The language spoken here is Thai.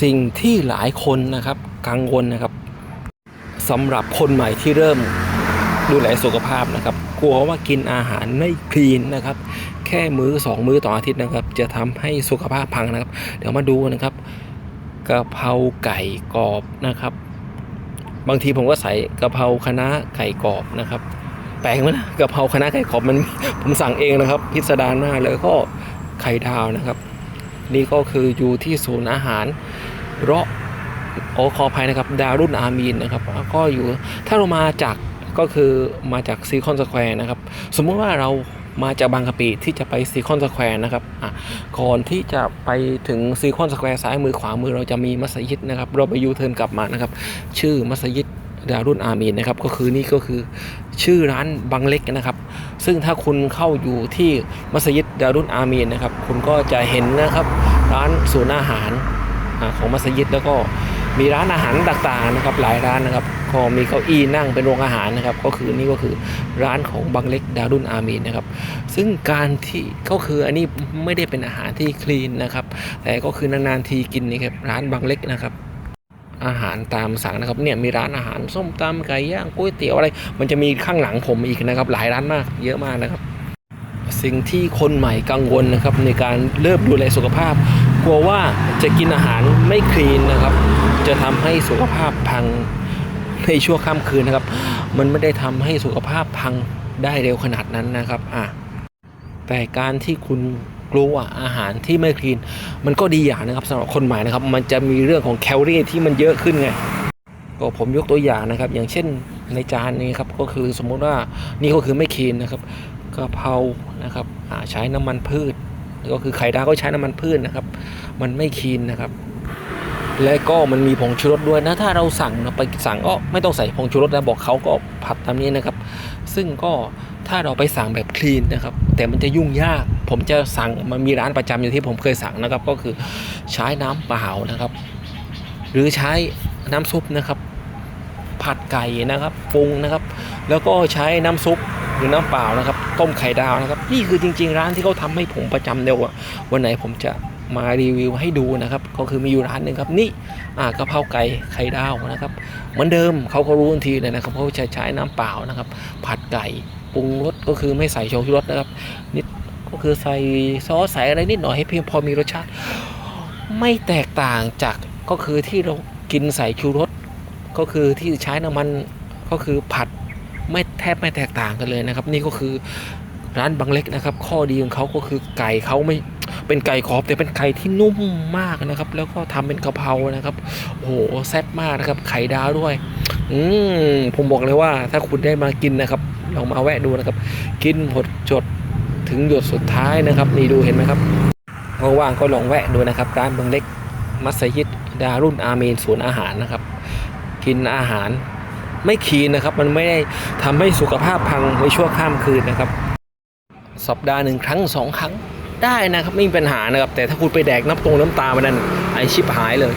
สิ่งที่หลายคนนะครับกังวลนะครับสำหรับคนใหม่ที่เริ่มดูแลสุขภาพนะครับ กลัวว่ากินอาหารไม่คลีนนะครับ แค่มื้อสองมื้อต่ออาทิตย์นะครับ จะทำให้สุขภาพพังนะครับ เดี๋ยวมาดูนะครับกะเพราไก่กรอบนะครับ บางทีผมก็ใส่กะเพราคณะไก่กรอบนะครับ แปลกไหมนะกะเพราคณะไก่กรอบมันผมสั่งเองนะครับ พิสดารมากแล้วก็ไข่ดาวนะครับ นี่ก็คืออยู่ที่ศูนย์อาหารเราะโอขออภัยนะครับ ดารุนอามีนนะครับแล้วก็อยู่ถ้าเรามาจากก็คือมาจากซีคอนสแควร์นะครับ สมมุติว่าเรามาจากบางกะปิที่จะไปซีคอนสแควร์นะครับอะก่อนที่จะไปถึงซีคอนสแควร์ซ้ายมือขวามือเราจะมีมัสยิดนะครับ เราไปยูเทิร์นกลับมานะครับ ชื่อมัสยิด ดารุ่นอามีนนะครับก็คือนี่ก็คือชื่อร้านบังเล็กนะครับ ซึ่งถ้าคุณเข้าอยู่ที่มัสยิดดารุ่นอามีนนะครับ คุณก็จะเห็นนะครับร้านศูนย์อาหารของมัสยิดแล้วก็มีร้านอาหารต่างๆนะครับหลายร้านนะครับก็มีเก้าอี้นั่งเป็นโรงอาหารนะครับ ก็คือนี่ก็คือร้านของบังเล็กดารุนอามีนนะครับ ซึ่งการที่ก็คืออันนี้ไม่ได้เป็นอาหารที่คลีนนะครับ แต่ก็คือนานๆทีกินนี่ครับร้านบังเล็กนะครับ อาหารตามสั่งนะครับเนี่ยมีร้านอาหารส้มตำไก่ย่างก๋วยเตี๋ยวอะไร มันจะมีข้างหลังผมอีกนะครับ หลายร้านมากเยอะมากนะครับ สิ่งที่คนใหม่กังวลนะครับในการเริ่มดูแลสุขภาพ กลัวว่าจะกินอาหารไม่คลีนนะครับ จะทำให้สุขภาพพังในชั่วข้ามคืนนะครับ มันไม่ได้ทำให้สุขภาพพังได้เร็วขนาดนั้นนะครับอะแต่การที่คุณ กลัวอาหารที่ไม่คลีน มันก็ดีอย่างนะครับสำหรับคนใหม่นะครับ มันจะมีเรื่องของแคลอรี่ที่มันเยอะขึ้นไงก็ผมยกตัวอย่างนะครับ อย่างเช่นในจานนี้ครับก็คือสมมุติว่านี่ก็คือไม่คลีนนะครับกะเพรานะครับใช้น้ำมันพืช ก็คือไข่ดาวก็ใช้น้ำมันพืชนะครับ มันไม่คลีนนะครับ และก็มันมีผงชูรสด้วยนะถ้าเราสั่งนะไปสั่งก็ไม่ต้องใส่ผงชูรสนะบอกเขาก็ผัดตามนี้นะครับ ซึ่งก็ ถ้าเราไปสั่งแบบคลีนนะครับ แต่มันจะยุ่งยาก ผมจะสั่งมันมีร้านประจำอยู่ที่ผมเคยสั่งนะครับ ก็คือใช้น้ำเปล่านะครับ หรือใช้น้ำซุปนะครับ ผัดไก่นะครับปรุงนะครับ แล้วก็ใช้น้ำซุปหรือน้ำเปล่านะครับ ต้มไข่ดาวนะครับ นี่คือจริง ๆ ร้านที่เขาทำให้ผมประจำเดียววันไหนผมจะมารีวิวให้ดูนะครับ ก็คือมีอยู่ร้านหนึ่งครับนี่อ่ากะเพราไก่ไข่ดาวนะครับ เหมือนเดิมเขาก็รู้ทันทีเลยนะครับเขาจะใช้น้ำเปล่านะครับ ผัดไก่ ปรุงรสก็คือไม่ใส่โชชูรสนะครับ นิดก็คือใส่ซอสใส่อะไรนิดหน่อยให้เพียงพอมีรสชาติ ไม่แตกต่างจากก็คือที่เรากินใส่ชูรสก็คือที่ใช้น้ำมันก็คือผัดไม่แทบไม่แตกต่างกันเลยนะครับ นี่ก็คือร้านบางเล็กนะครับ ข้อดีของเขาก็คือไก่เขาไม่เป็นไก่ขอบแต่เป็นไก่ที่นุ่มมากนะครับ แล้วก็ทำเป็นกะเพรานะครับโอ้โหแซ่บมากนะครับไข่ดาวด้วย อืมผมบอกเลยว่าถ้าคุณได้มากินนะครับลองมาแวะดูนะครับ กินหดจดถึงหยดสุดท้ายนะครับ นี่ดูเห็นไหมครับว่างๆก็ลองแวะดูนะครับ ร้านบางเล็ก มัสยิดดารุนอาเมนศูนย์อาหารนะครับ กินอาหารไม่คีนนะครับ มันไม่ได้ทำให้สุขภาพพังในชั่วข้ามคืนนะครับ สัปดาห์หนึ่งครั้งสองครั้งได้นะครับไม่มีปัญหานะครับ แต่ถ้าคุณไปแดกน้ำตรงน้ำตามันนั่นไอชิบหายเลย